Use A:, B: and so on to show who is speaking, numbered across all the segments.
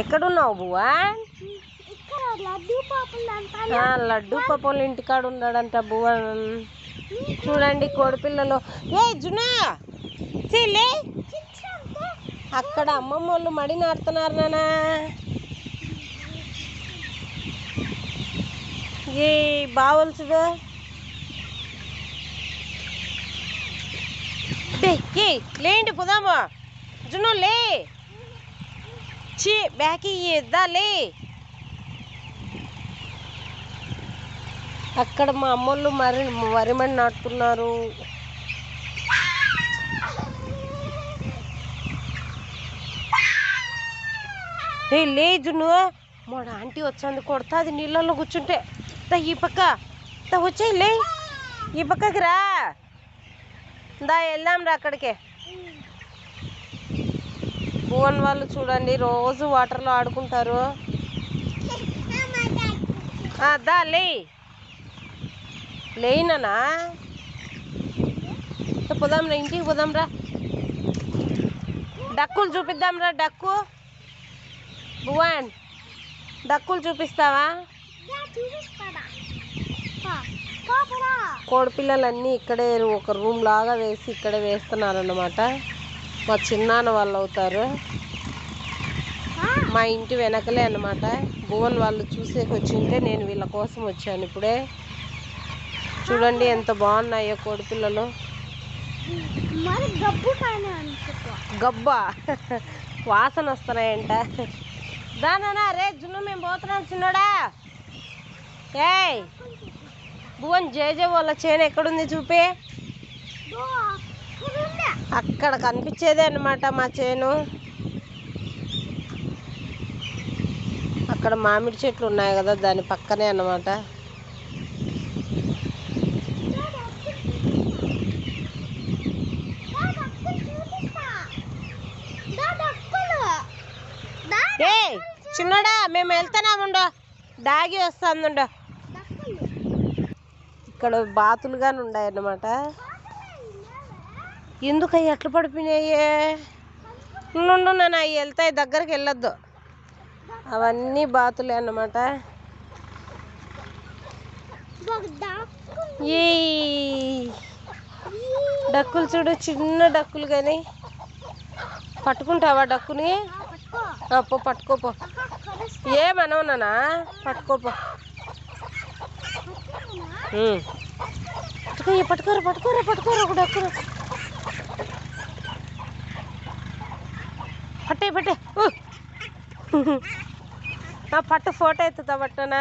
A: ఎక్కడున్నావు బువ్వా?
B: లడ్డు
A: పప్పుల ఇంటికాడ ఉన్నాడంట బువ్వ. చూడండి కోడిపిల్లలు ఏ జునా? అక్కడ అమ్మమ్మ వాళ్ళు మడి నాడుతున్నారు నానా. ఏ బావలు చూడు లేండి పోదామా? జును లే చీ బ్యాక్ ఇద్దా లే అక్కడ మా అమ్మోళ్ళు మరి వరి మడి నాటుతున్నారు. ఏ లే నువ్వు మా ఆంటీ వచ్చింది కొడతా అది నీళ్ళల్లో కూర్చుంటే. దా ఈ పక్క. దా వచ్చేయి లే. ఈ పక్కకి రా. దా వెళ్దాం రా అక్కడికే. భువన్ వాళ్ళు చూడండి రోజు వాటర్లో ఆడుకుంటారు. దా లే. లేయినా పోదాం రా ఇంటికి పోదాం రా. డక్కులు చూపిద్దాం రా డక్కు. భువన్ డక్కులు చూపిస్తావా? కోడిపిల్లలన్నీ ఇక్కడే ఒక రూమ్ లాగా వేసి ఇక్కడే వేస్తున్నారన్నమాట. మా చిన్నాన్న వాళ్ళు అవుతారు. మా ఇంటి వెనకలే అన్నమాట. భువన్ వాళ్ళు చూసేకి వచ్చింటే నేను వీళ్ళ కోసం వచ్చాను ఇప్పుడే. చూడండి ఎంత బాగున్నాయో కోడిపిల్లలు
B: గబ్బా
A: వాసన వస్తున్నాయంట. దానా రే జున్ను మేము పోతున్నాం చిన్నోడా. ఏయ్ భువన్ జేజే వాళ్ళ చేను ఎక్కడుంది చూపి. అక్కడ కనిపించేదే అన్నమాట మా చేను. అక్కడ మామిడి చెట్లు ఉన్నాయి కదా దాని పక్కనే అనమాట ఏ చిన్నడా మేము వెళ్తున్నాముండో డాగి వస్తుందుండో ఇక్కడ బాతులుగానే ఉన్నాయన్నమాట. ఎందుకు అవి ఎట్లా పడిపోయినాయి? నుండు నేను అవి వెళ్తాయి దగ్గరికి వెళ్ళొద్దు. అవన్నీ బాతులే అన్నమాట. ఈ డక్కులు చూడు చిన్న డక్కులు కానీ పట్టుకుంటావా డక్కుని? ఆ, పో పట్టుకోపో ఏమనవునా పట్టుకోపో పట్టుకో పట్టుకోరు పట్టుకోరా పట్టుకోరా పట్టుకోరా ఒక డక్కురా పట్టే పట్టే. ఆ పట్టు ఫోటో ఎత్తుతా పట్టనా.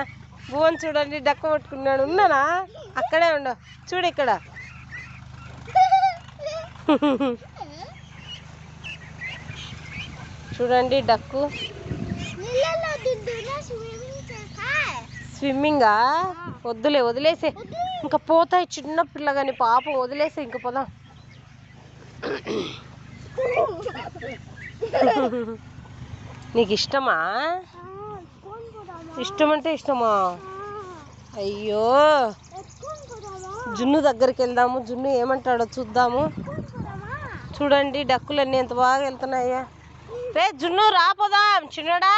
A: భువన్ చూడండి డక్క పట్టుకున్నాడు. ఉన్నానా? అక్కడే ఉండు. చూడు ఇక్కడ. చూడండి డక్కు.
B: స్విమ్మింగ్
A: వద్దులే వదిలేసే. ఇంకా పోతాయి చిన్న పిల్లగాని. పాపం వదిలేసే ఇంక పోదాం. నీకు ఇష్టమా?
B: ఇష్టమంటే
A: ఇష్టం అంటే ఇష్టమా? అయ్యో. జున్ను దగ్గరికి వెళ్దాము. జున్ను ఏమంటాడో చూద్దాము. చూడండి డక్కులన్నీ ఎంత బాగా వెళ్తున్నాయా. రే జున్ను రాపోదాం చిన్నడా.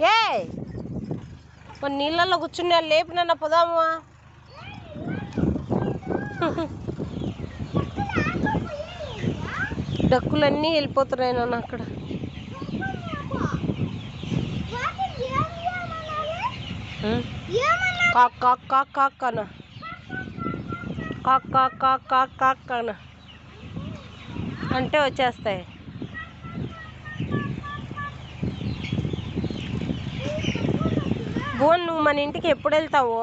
A: ఏ నీళ్ళల్లో కూర్చుని లేపినన్నా పోదాము? డక్కులన్నీ వెళ్ళిపోతున్నాయి నాన్న అక్కడ.
B: వాటికి ఏం చేయమన్నారు?
A: ఉం?
B: ఏమన్నా
A: కాక్ కాక్ కాక్ కాక్ అన్న. కాక్ కాక్ కాక్ కాక్ కాక్ అన్న. అంటే వచ్చేస్తాయి. బోన్ నువ్వు మన ఇంటికి ఎప్పుడు వెళ్తావు?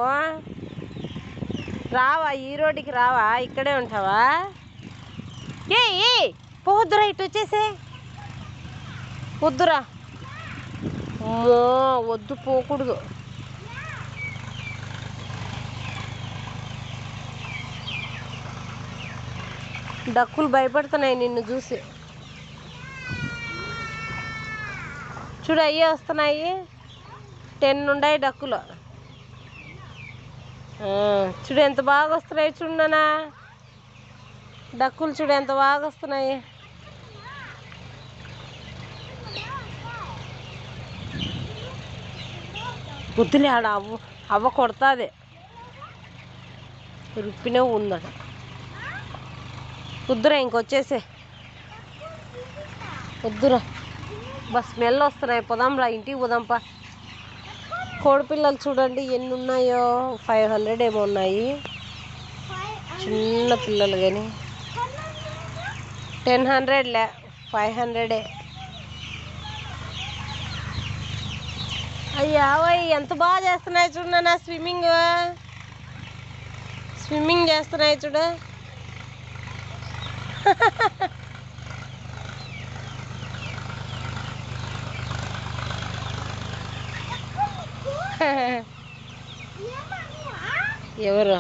A: రావా ఈ రోడ్డుకి రావా? ఇక్కడే ఉంటావా? ఏ ఏ పోవద్దురా ఇటు వచ్చేసే. వద్దురా. అమ్మో వద్దు పోకూడదు. డక్కులు భయపడుతున్నాయి నిన్ను చూసి. చూడు అయ్యే వస్తున్నాయి. టెన్ ఉన్నాయి డక్కులు. చూడు ఎంత బాగా వస్తున్నాయి చూడనా డక్కులు చూడు ఎంత బాగా వస్తున్నాయి. వద్దులే ఆడ అవ్వ అవ్వ కొడతాది. రుప్పినే ఉందట. వద్దురా ఇంకొచ్చేసే. వద్దురా. బస్ స్మెల్ వస్తున్నాయి. పోదాంరా ఇంటికి పోదాంపా. కోడిపిల్లలు చూడండి ఎన్ని ఉన్నాయో. ఫైవ్ హండ్రెడ్ ఏమో ఉన్నాయి. చిన్న పిల్లలు కానీ. టెన్ హండ్రెడ్లే ఫైవ్ హండ్రెడే. అయ్యా ఎంత బాగా చేస్తున్నాయి చూడు నా స్విమ్మింగ్. స్విమ్మింగ్ చేస్తున్నాయి చూడు. ఎవరు?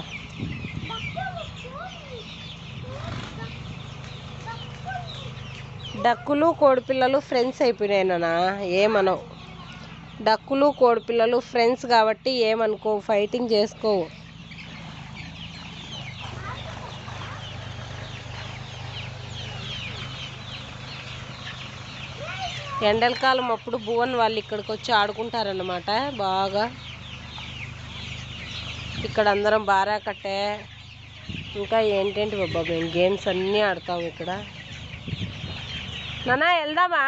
A: డక్కులు కోడిపిల్లలు ఫ్రెండ్స్ అయిపోయినాయి నాన్న ఏమనవు. డక్కులు కోడిపిల్లలు ఫ్రెండ్స్ కాబట్టి ఏమనుకో ఫైటింగ్ చేసుకోవు. ఎండలకాలం అప్పుడు భువన్ వాళ్ళు ఇక్కడికి వచ్చి ఆడుకుంటారన్నమాట బాగా. ఇక్కడ అందరం బారా కట్టే ఇంకా ఏంటేంటి బాబా మేము గేమ్స్ అన్నీ ఆడతాం ఇక్కడ. నానా వెళ్దామా?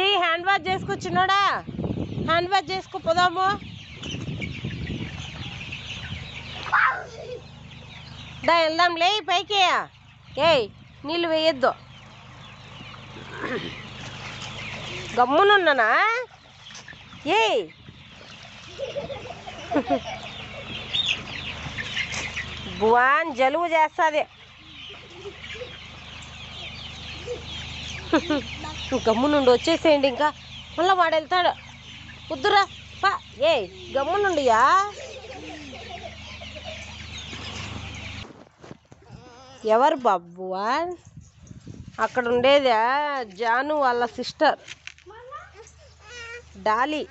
A: చెయ్యి హ్యాండ్ వాష్ చేసుకొచ్చినాడా హ్యాండ్ వాష్ చేసుకో పోదాము. దా వెళ్దాం లే పైకి. ఏయ్ నీళ్ళు వేయొద్దు. గమ్మునున్నానా? ఏయ్. భువాన్ జలుబు చేస్తుంది. గమ్మునుండి వచ్చేసేయండి ఇంకా. మళ్ళీ వాడు వెళ్తాడు. వద్దురా. పా. ఏ గమ్మునుండియా? ఎవరు బాబువా అక్కడ ఉండేది జాను వాళ్ళ sister? Dolly.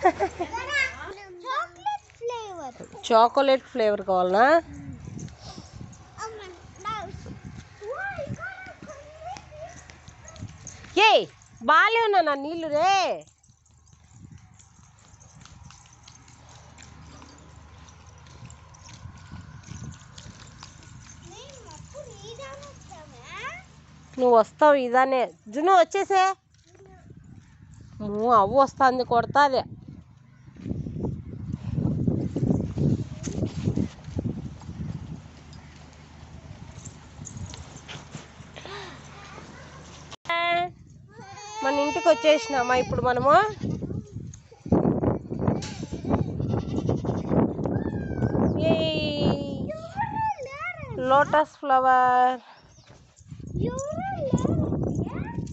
B: Chocolate flavour.
A: Chocolate flavour కావాలనా? ఏయ్ బాగాలే ఉన్నా నా నీళ్ళు రే. నువ్వు వస్తావు ఇదానే. జును వచ్చేసే. నువ్వు అవ్వ వస్తుంది కొడతాది మన ఇంటికి వచ్చేసినామా ఇప్పుడు మనము? లోటస్ ఫ్లవర్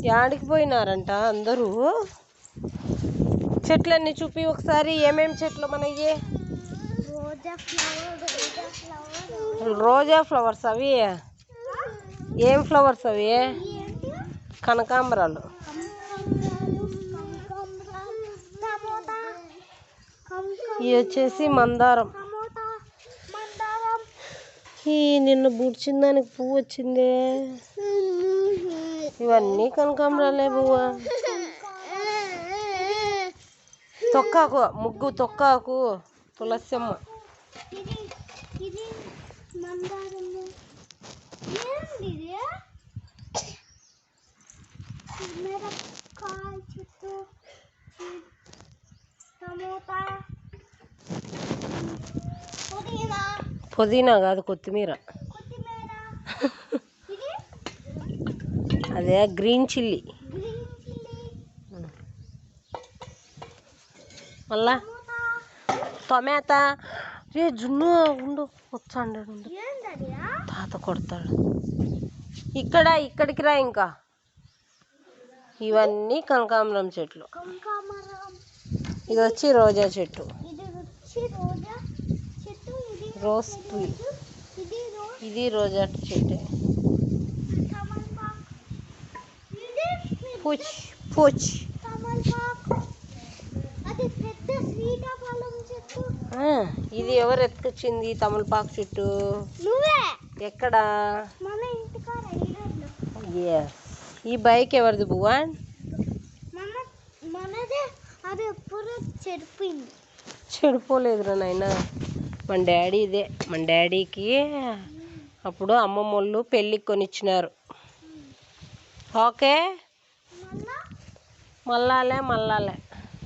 A: యాడికి పోయినారంట అందరూ? చెట్లన్నీ చూపి ఒకసారి ఏమేమి చెట్లు మనకి
B: రోజా
A: ఫ్లవర్స్ అవి? ఏం ఫ్లవర్స్ అవి? కనకాంబరాలు. ఇవి వచ్చేసి మందారం
B: టమోటా మందారం
A: ఈ నిన్న బుడిచిన దానికి పువ్వు వచ్చిందే ఇవన్నీ కనకాంబరాలే పువ్వు తొక్కాకు ముగ్గు తొక్కాకు తులసమ్మ
B: ఇది ఇది మందారము ఏంది ఇది మిరపకాయ చెట్టు టమోటా పుదీనా?
A: కాదు కొత్తిమీర. అదే గ్రీన్ చిల్లీ. మళ్ళా
B: టమోటా.
A: రే జున్ను ఉండు వచ్చాడు ఉండు. తాత కొడతాడు. ఇక్కడ ఇక్కడికి రా ఇంకా. ఇవన్నీ కనకాంబరం చెట్లు. ఇది వచ్చి రోజా చెట్టు
B: ఇది వచ్చి రోజా చెట్టు ఇది
A: రోజ్ ట్రీ.
B: ఇది రోజ్
A: చెట్టు. పూచ్ పూచ్. ఇది ఎవరు ఎత్తుకొచ్చింది తమలపాకు చెట్టు? ఎక్కడ? ఈ బైక్ ఎవరిది భువన్ చెడిపోలేదురా నాయన. మన డాడీ ఇదే. మన డాడీకి అప్పుడు అమ్మమ్మ వాళ్ళు పెళ్ళికి కొనిచ్చినారు. ఓకే?
B: మల్లాలే
A: మళ్ళాలే మళ్ళాలే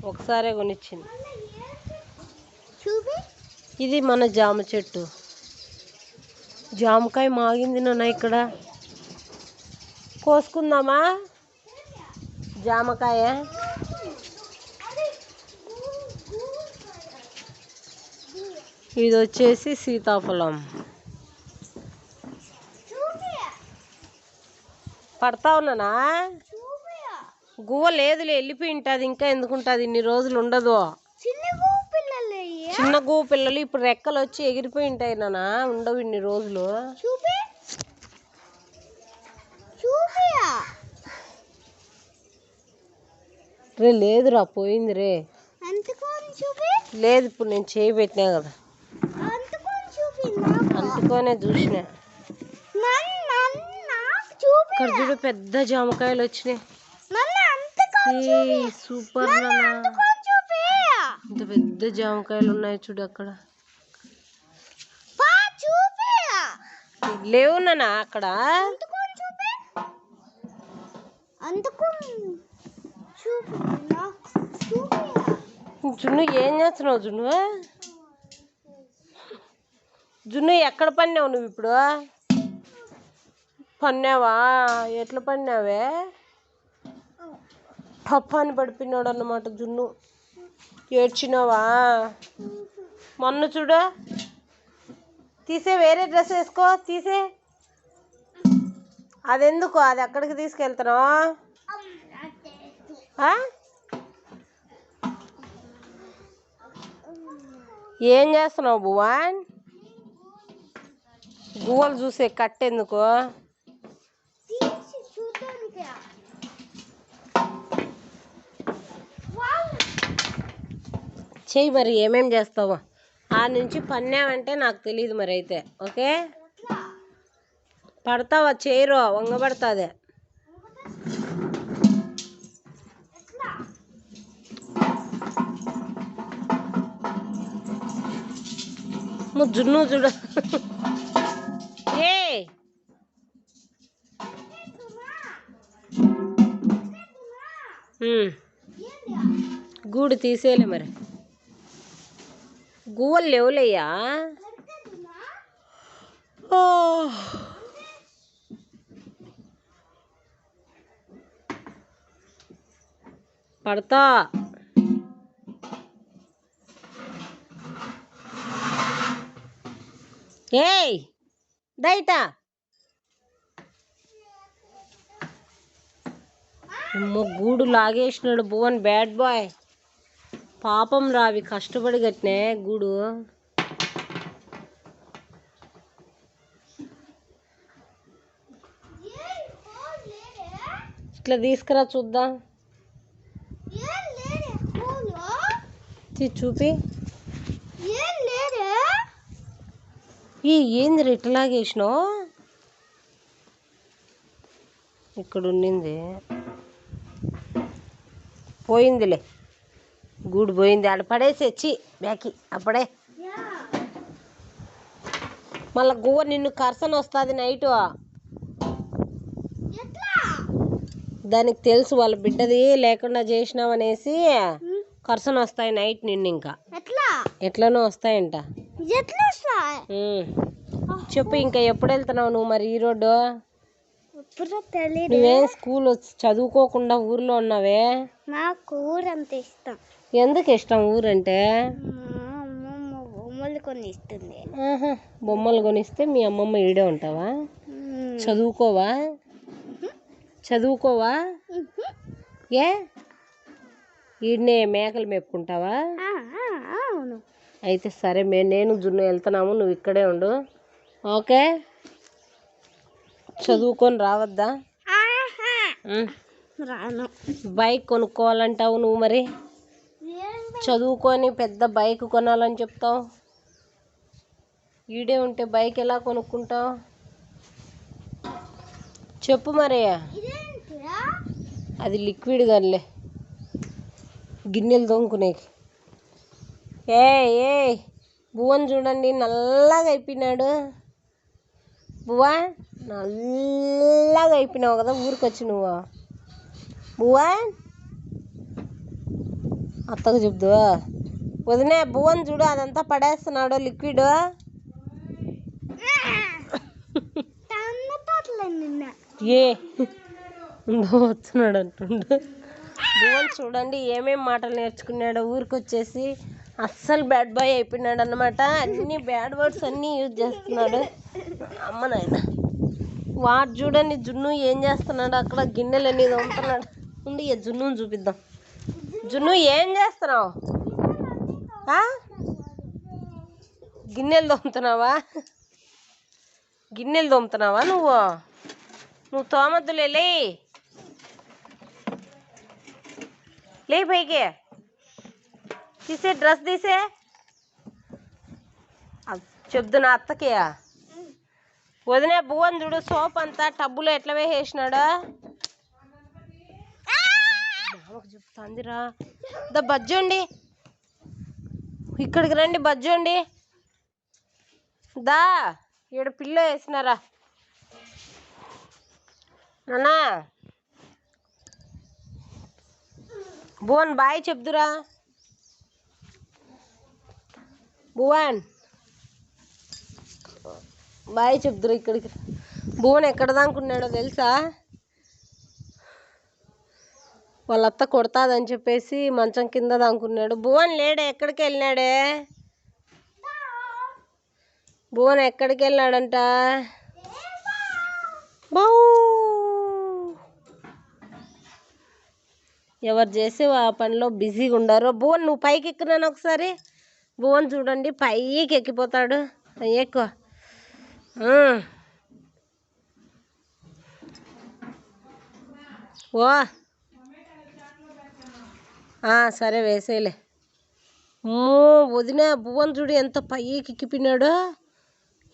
A: ఒకసారే కొనిచ్చింది. ఇది మన జామ చెట్టు. జామకాయ మాగింది నాన్న ఇక్కడ. కోసుకుందామా? జామకాయ? ఇది వచ్చేసి సీతాఫలం. పడతా ఉన్నానా? గువ్వ లేదులే వెళ్ళిపోయి ఉంటుంది ఇంకా ఎందుకు ఉంటుంది ఇన్ని రోజులు ఉండదు.
B: చిన్న
A: గువ్వ పిల్లలు ఇప్పుడు రెక్కలు వచ్చి ఎగిరిపోయి ఉంటాయి నాన్న ఉండవు ఇన్ని రోజులు. రే లేదురా పోయింది రే. లేదు ఇప్పుడు నేను చేయి పెట్టినా కదా. అందుకోనే చూసిన. ఇక్కడ చూడు పెద్ద జామకాయలు వచ్చినాయి. సూపర్ ఇంత పెద్ద జామకాయలు ఉన్నాయి చూడు అక్కడ. లేవు నాన్న అక్కడ. జున్ను ఏం చేస్తున్నావు జున్ను? జున్ను ఎక్కడ పన్నావు నువ్వు ఇప్పుడు? పన్నావా? ఎట్లా పన్నావే? టప్పాని పడిపోయినాడు అన్నమాట జున్ను. ఏడ్చినావా? మొన్న చూడు. తీసే వేరే డ్రెస్ వేసుకో తీసే. అదెందుకు? అది ఎక్కడికి తీసుకెళ్తున్నావు? ఏం చేస్తున్నావు భువాన్? గువ్వలు చూసే కట్టెందుకు? చెయ్యి మరి ఏమేం చేస్తావు? ఆ నుంచి పన్నావంటే నాకు తెలియదు మరి అయితే ఓకే? పడతావా? చేయరు వంగబడుతుంది జున్ను చూడ. గూడు తీసేయలే మరి గువ్వలు లేవులేయ్యా ఓ. పడతా ఏయ్ దైట గూడు లాగేసినాడు భువన్ బ్యాడ్ బాయ్ పాపం రావి కష్టపడి కట్టినే గూడు. ఇట్లా తీసుకురా చూద్దాం. తీ చూపి. ఈ ఏంది రా ఇట్లా లాగేసినావు? ఇక్కడ ఉండింది పోయిందిలే. గూడు పోయింది. ఆడ పడేసి వచ్చి బ్యాకి. అప్పుడే. మళ్ళా గువ్వ నిన్ను కర్సన వస్తుంది నైట్. దానికి తెలుసు వాళ్ళ బిడ్డది లేకుండా చేసినావనేసి
B: ఉమ్,
A: కర్సన వస్తాయి నైట్ నిన్ను ఇంకా.
B: ఎట్లా?
A: ఎట్లనో వస్తాయంట. చెప్పు ఇంకా ఎప్పుడు వెళ్తున్నావు నువ్వు మరి ఈ రోడ్డు? నువ్వేం స్కూల్ వచ్చి చదువుకోకుండా ఊర్లో ఉన్నావే?
B: నాకు ఊరంత ఇష్టం.
A: ఎందుకు ఇష్టం ఊరంటే?
B: బొమ్మలు ఇస్తుంది
A: బొమ్మలు కొనిస్తే మీ అమ్మమ్మ ఈడే ఉంటావా? చదువుకోవా? చదువుకోవా. ఏ? ఈడనే మేకలు మేపుకుంటావా? అయితే సరే మే నేను జున్ను వెళ్తున్నాము నువ్వు ఇక్కడే ఉండు. ఓకే? చదువుకొని రావద్దా.
B: రాను.
A: బైక్ కొనుక్కోవాలంటావు నువ్వు మరి? చదువుకొని పెద్ద బైక్ కొనాలని చెప్తావు? ఈడే ఉంటే బైక్ ఎలా కొనుక్కుంటావు? చెప్పు మరి అది లిక్విడ్ గన్లే. గిన్నెలు తోముకునేకి. ఏ ఏ భువన్ చూడండి నల్లగా అయిపోయినాడు. బువ్వా నల్లగా అయిపోయినావు కదా ఊరికి వచ్చి నువ్వు. బువ్వా? అత్తకు చెప్దు వదినే భువన్ చూడు అదంతా పడేస్తున్నాడు లిక్విడ్ ఏ? వస్తున్నాడు అంటుండు. భువన్ చూడండి ఏమేం మాటలు నేర్చుకున్నాడో ఊరికి వచ్చేసి అస్సలు బ్యాడ్ బాయ్ అయిపోయినాడు అనమాట అన్ని బ్యాడ్ వర్డ్స్ అన్నీ యూజ్ చేస్తున్నాడు. అమ్మ నాయన. వాడు చూడండి జున్ను ఏం చేస్తున్నాడు? అక్కడ గిన్నెలు అనేది తోముతున్నాడు. ఉండి ఈ జున్నుని చూపిద్దాం. జున్ను ఏం చేస్తున్నావు? గిన్నెలు తోముతున్నావా? గిన్నెలు తోముతున్నావా నువ్వు? నువ్వు తోమద్దులే లే లే. పైకి. తీసే డ్రెస్ తీసే. అవ్ చెప్తున్నా అత్తకి. వదినే భువన్ చూడు సోప్ అంతా టబ్బులో ఎట్లా వేసేసినాడు? మామకు చెప్తాందిరా. ద బజ్జండి. ఇక్కడికి రండి బజ్జండి. దా ఈడ పిల్ల వేసినారా? అన్నా భువన్ బాయ్ చెప్దురా. భువన్. బాయ్ చెప్తురు ఇక్కడికి. భువన్ ఎక్కడ దానుకున్నాడో తెలుసా? వాళ్ళత్త కొడతాదని చెప్పేసి మంచం కింద దానుకున్నాడు భువన్ లేడే ఎక్కడికి వెళ్ళినాడే? భువన్ ఎక్కడికి వెళ్ళాడంట? బావు ఎవరు చేసి ఆ పనిలో బిజీగా ఉండారో. భువన్ నువ్వు పైకి ఎక్కినాను ఒకసారి. భువన్ చూడండి పైకి ఎక్కిపోతాడు ఎక్కువ. ఓ. సరే వేసేయలే. వదిన భువన్ చూడు ఎంత పైకి ఎక్కిపోయినాడో.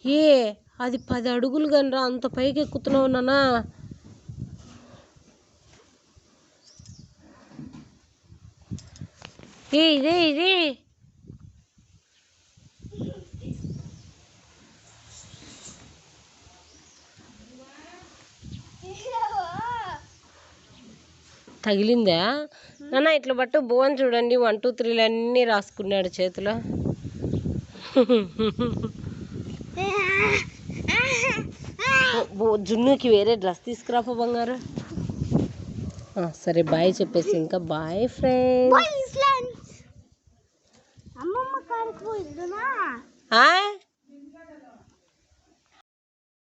A: ఏ అది పది అడుగులు కనరా అంత పైకి ఎక్కుతున్నావు నానా ఏ ఇదే ఇది. తగిలిందా? నాన్న ఇట్లా బట్టు భువన్ చూడండి. వన్ టూ త్రీలు అన్నీ రాసుకున్నాడు చేతిలో. జున్నుకి వేరే డ్రెస్ తీసుకురాపో బంగారు. సరే బాయ్ చెప్పేసి ఇంకా బాయ్ ఫ్రెండ్